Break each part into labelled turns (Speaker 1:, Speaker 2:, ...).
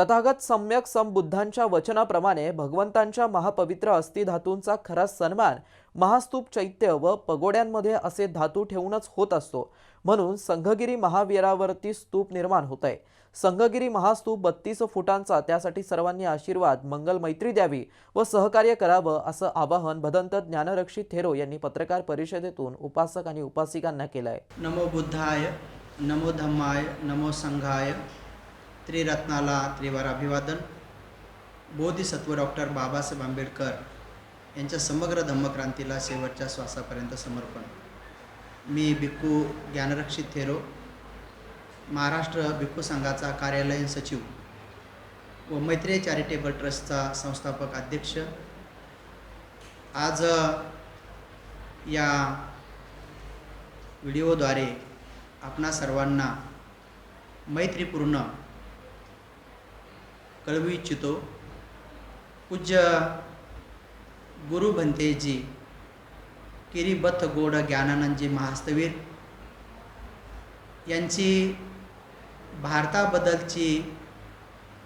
Speaker 1: तथागत सम्यक समबुद्धांच्या वचनाप्रमाणे भगवंतांच्या महापवित्र अस्थिधातूंचा खरा सन्मान महास्तूप चैत्य व पगोड्यांमध्ये असे धातू ठेवूनच होत असतो. म्हणून संघगिरी महावीरावरती स्तूप निर्माण होत आहे संघगिरी महास्तूप बत्तीस फुटांचा त्यासाठी सर्वांनी आशीर्वाद मंगल मैत्री द्यावी व सहकार्य करावं असं आवाहन भदंत ज्ञानरक्षी थेरो यांनी पत्रकार परिषदेतून उपासक आणि उपासिकांना केलं आहे
Speaker 2: नमो बुद्धाय नमो धम्माय नमो संघाय त्रिरत्नाला त्रिवार अभिवादन. बोधिसत्व डॉक्टर बाबासाहेब आंबेडकर यांच्या समग्र धम्मक्रांतीला शेवटच्या श्वासापर्यंत समर्पण. मी भिक्खू ज्ञानरक्षित थेरो महाराष्ट्र भिक्खू संघाचा कार्यालयीन सचिव व मैत्रेय चॅरिटेबल ट्रस्टचा संस्थापक अध्यक्ष. आज या व्हिडिओद्वारे आपणा सर्वांना मैत्रीपूर्ण कळवू इच्छितो पूज्य गुरु भंतेजी किरीबथ गोड ज्ञानानंदजी महास्तवीर यांची भारताबद्दलची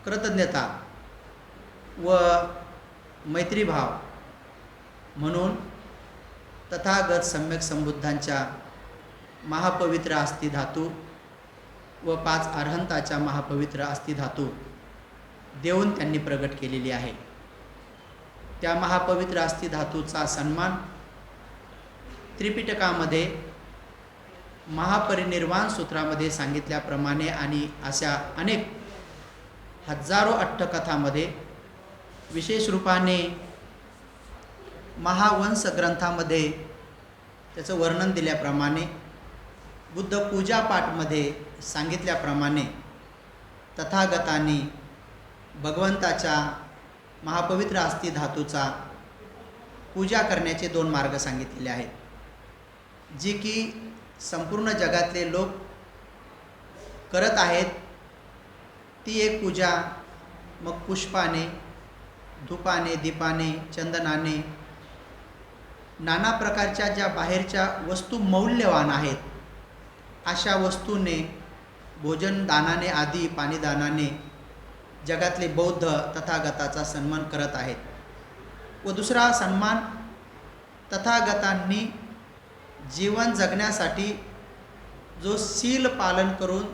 Speaker 2: कृतज्ञता व मैत्रीभाव म्हणून तथागत सम्यक संबुद्धांच्या महापवित्र अस्थि धातू व पाच अर्हंताच्या महापवित्र अस्थि धातू देऊन त्यांनी प्रगट केलेली आहे. त्या महापवित्र अस्थि धातूचा सन्मान त्रिपिटकामध्ये महापरिनिर्वाण सूत्रामध्ये सांगितल्याप्रमाणे आणि अशा अनेक हजारो अट्टकथामध्ये विशेष रूपाने महावंश ग्रंथामध्ये त्याचं वर्णन दिल्याप्रमाणे बुद्ध पूजापाठमध्ये सांगितल्याप्रमाणे तथागतांनी भगवंताच्या महापवित्र अस्थि धातूचा पूजा करण्याचे दोन मार्ग सांगितलेले आहेत. जी की संपूर्ण जगातले लोक करत आहेत ती एक पूजा मग पुष्पाने धुपाने दीपाने चंदनाने नाना प्रकारच्या ज्या बाहेरच्या वस्तू मौल्यवान आहेत अशा वस्तूने भोजन दानाने आदी पाणीदानाने जगातले बौद्ध तथागताचा सन्मान करत आहेत. व दुसरा सन्मान तथागतांनी जीवन जगण्यासाठी जो सील पालन करून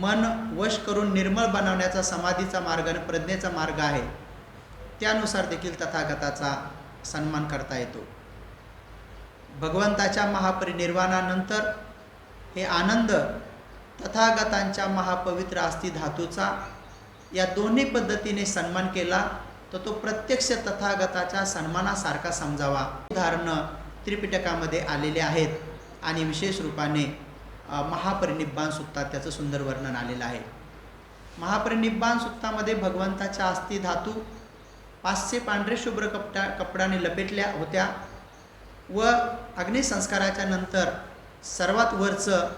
Speaker 2: मन वश करून निर्मळ बनवण्याचा समाधीचा मार्ग आणि प्रज्ञेचा मार्ग आहे त्यानुसार देखील तथागताचा सन्मान करता येतो. भगवंताच्या महापरिनिर्वाणानंतर हे आनंद तथागतांच्या महापवित्र अस्थि धातूचा या दोन्ही पद्धतीने सन्मान केला तर तो प्रत्यक्ष तथागताच्या सन्मानासारखा समजावा. उदाहरणं त्रिपिटकामध्ये आलेले आहेत आणि विशेष रूपाने अ, सुत्ता त्याचं सुंदर वर्णन आलेलं आहे. महापरिनिब्बाण सुत्तामध्ये भगवंताच्या अस्थि धातू पाचशे पांढरे शुभ्र कपटा कपड्याने लपेटल्या होत्या व अग्निसंस्काराच्या नंतर सर्वात वरचं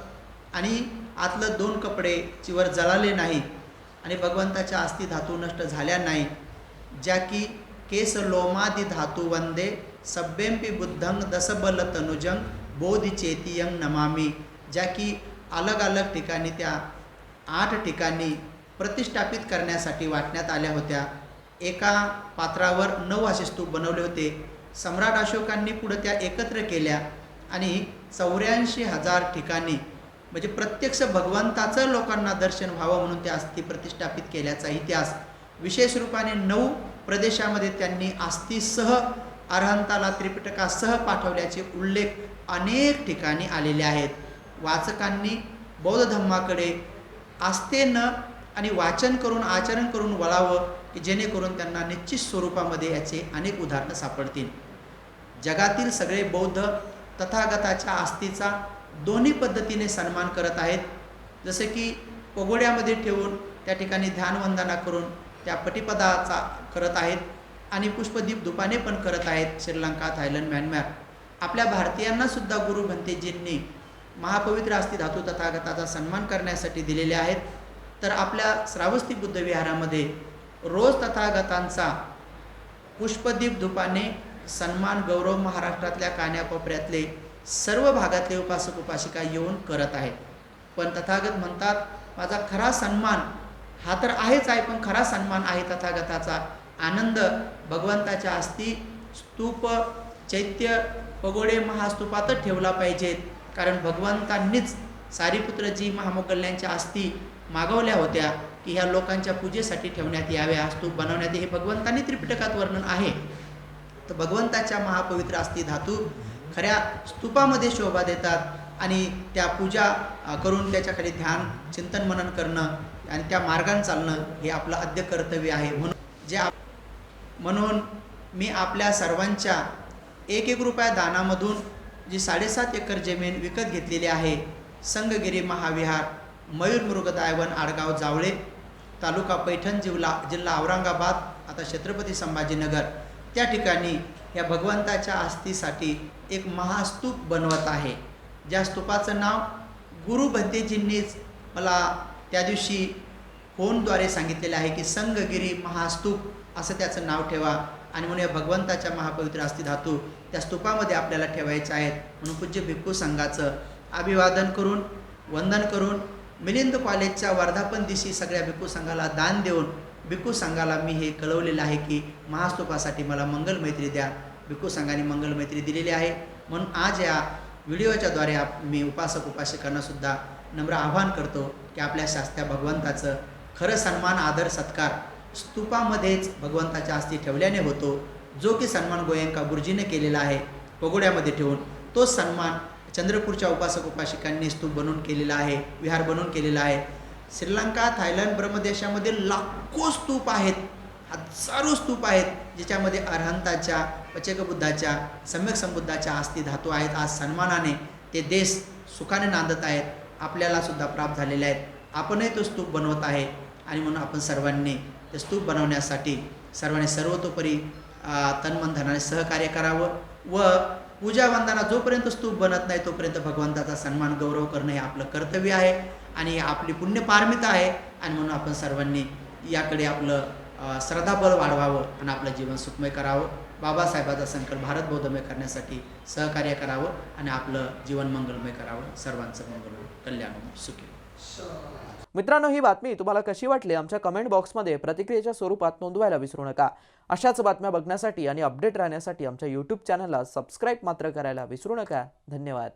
Speaker 2: आणि आतलं दोन कपडे चिवर जळाले नाही आणि भगवंताच्या अस्थि धातू नष्ट झाल्या नाही ज्या की केस लोमादि धातू वंदे सभ्यंपी बुद्धंग दसबल तनुजंग बोधि चेतियंग नमामी ज्या की अलग अलग ठिकाणी त्या आठ ठिकाणी प्रतिष्ठापित करण्यासाठी वाटण्यात आल्या होत्या. एका पात्रावर नऊ असे स्तूप बनवले होते. सम्राट अशोकांनी पुढे त्या एकत्र केल्या आणि चौऱ्याऐंशी हजार ठिकाणी म्हणजे प्रत्यक्ष भगवंताचं लोकांना दर्शन व्हावं म्हणून त्या अस्थी प्रतिष्ठापित केल्याचा इतिहास. विशेष रूपाने नऊ प्रदेशामध्ये त्यांनी आस्थीसह अरहंताला त्रिपिटकासह पाठवल्याचे उल्लेख अनेक ठिकाणी आलेले आहेत. वाचकांनी बौद्ध धम्माकडे आस्थेनं आणि वाचन करून आचरण करून वळावं की जेणेकरून त्यांना निश्चित स्वरूपामध्ये याचे अनेक उदाहरणं सापडतील. जगातील सगळे बौद्ध तथागताच्या आस्थेचा दोन्ही पद्धतीने सन्मान करत आहेत. जसे की पगोड्यामध्ये ठेवून त्या ठिकाणी ध्यानवंदना करून त्या पटिपदाचा करत आहेत आणि पुष्पदीप दुपाने पण करत आहेत श्रीलंका थायलंड म्यानमार. आपल्या भारतीयांनासुद्धा गुरु भंतेजींनी महापवित्र अस्थि धातू तथागताचा सन्मान करण्यासाठी दिलेले आहेत. तर आपल्या श्रावस्ती बुद्ध विहारामध्ये रोज तथागतांचा पुष्पदीप धुपाने सन्मान गौरव महाराष्ट्रातल्या कान्याकोपऱ्यातले सर्व भागातले उपासक उपासिका येऊन करत आहेत. पण तथागत म्हणतात माझा खरा सन्मान हा तर आहेच आहे पण खरा सन्मान आहे तथागताचा. आनंद भगवंताच्या अस्थी स्तूप चैत्य पगोडे महास्तूपातच ठेवला पाहिजेत कारण भगवंतांनीच सारीपुत्रजी महामोगल्यांच्या अस्थी मागवल्या होत्या की ह्या लोकांच्या पूजेसाठी ठेवण्यात याव्या. स्तूप बनवण्यात हे भगवंतांनी त्रिपिटकात वर्णन आहे. तर भगवंताच्या महापवित्र अस्थी धातू खऱ्या स्तूपामध्ये शोभा देतात आणि त्या पूजा करून त्याच्याखाली ध्यान चिंतन मनन करणं आणि त्या मार्गाने चालणं हे आपलं आद्य कर्तव्य आहे. म्हणून जे आप- म्हणून मी आपल्या सर्वांच्या एक एक रुपया दानामधून जी साडेसात एकर जमीन विकत घेतलेली आहे संगगिरी महाविहार मयूर मृगदायवन आडगाव जावळे तालुका पैठण जिल्हा जिल्हा औरंगाबाद आता छत्रपती संभाजीनगर त्या ठिकाणी या भगवंताच्या आस्थीसाठी एक महास्तूप बनवत आहे. ज्या स्तूपाचं नाव गुरु भद्देजींनीच मला त्या दिवशी फोनद्वारे सांगितलेलं आहे की संगगिरी महास्तूप असं त्याचं नाव ठेवा आणि म्हणून या भगवंताच्या महापवित्र अस्थि धातू त्या स्तूपामध्ये आपल्याला ठेवायच्या आहेत. म्हणून पूज्य भिक्खू संघाचं अभिवादन करून वंदन करून मिलिंद कॉलेजच्या वर्धापन दिवशी सगळ्या भिक्खू संघाला दान देऊन भिक्खू संघाला मी हे कळवलेलं आहे की महास्तूपासाठी मला मंगलमैत्री द्या. भिक्खू संघाने मंगलमैत्री दिलेली आहे. म्हणून आज या व्हिडिओच्याद्वारे आप मी उपासक उपासकांनासुद्धा नम्र आवाहन करतो की आपल्या शास्त्या भगवंताचं खरं सन्मान आदर सत्कार स्तूपामध्येच भगवंताच्या अस्थी ठेवल्याने होतो. जो की सन्मान गोयंका गुरुजीने केलेला आहे पगोड्यामध्ये ठेवून तो सन्मान चंद्रपूरच्या उपासक उपासिकांनी स्तूप बनवून केलेला आहे विहार बनवून केलेला आहे. श्रीलंका थायलंड ब्रह्मदेशामध्ये लाखो स्तूप आहेत हजारो स्तूप आहेत ज्याच्यामध्ये अरहंताच्या पचकबुद्धाच्या सम्यक संबुद्धाच्या आस्ती धातू आहेत. आज सन्मानाने ते देश सुखाने नांदत आहेत. आपल्याला सुद्धा प्राप्त झालेले आहेत. आपणही तो स्तूप बनवत आहे. आणि म्हणून आपण सर्वांनी ते स्तूप बनवण्यासाठी सर्वांनी सर्वतोपरी अ, सहकार्य करावं व पूजा वंदना जोपर्यंत स्तूप बनत नाही तोपर्यंत भगवंताचा सन्मान गौरव करणं हे आपलं कर्तव्य आहे. आणि आपली पुण्यपारमिता आहे. आणि म्हणून आपण सर्वांनी याकडे आपलं श्रद्धाबल श्रद्धाबळ वाढवावं आणि आपलं जीवन सुखमय करावं. बाबासाहेबाचा संकल्प भारत बोधमय करण्यासाठी सहकार्य करावं आणि आपलं जीवन मंगलमय करावं. सर्वांचं मंगल कल्याण सुखी
Speaker 1: मित्रांनो ही बातमी तुम्हाला कशी वाटली? आमच्या कमेंट बॉक्समध्ये प्रतिक्रियेच्या स्वरूपात नोंदवायला विसरू नका. अशाच बातम्या बघण्यासाठी आणि अपडेट राहण्यासाठी आमच्या यूट्यूब चॅनलला सबस्क्राईब मात्र करायला विसरू नका. धन्यवाद.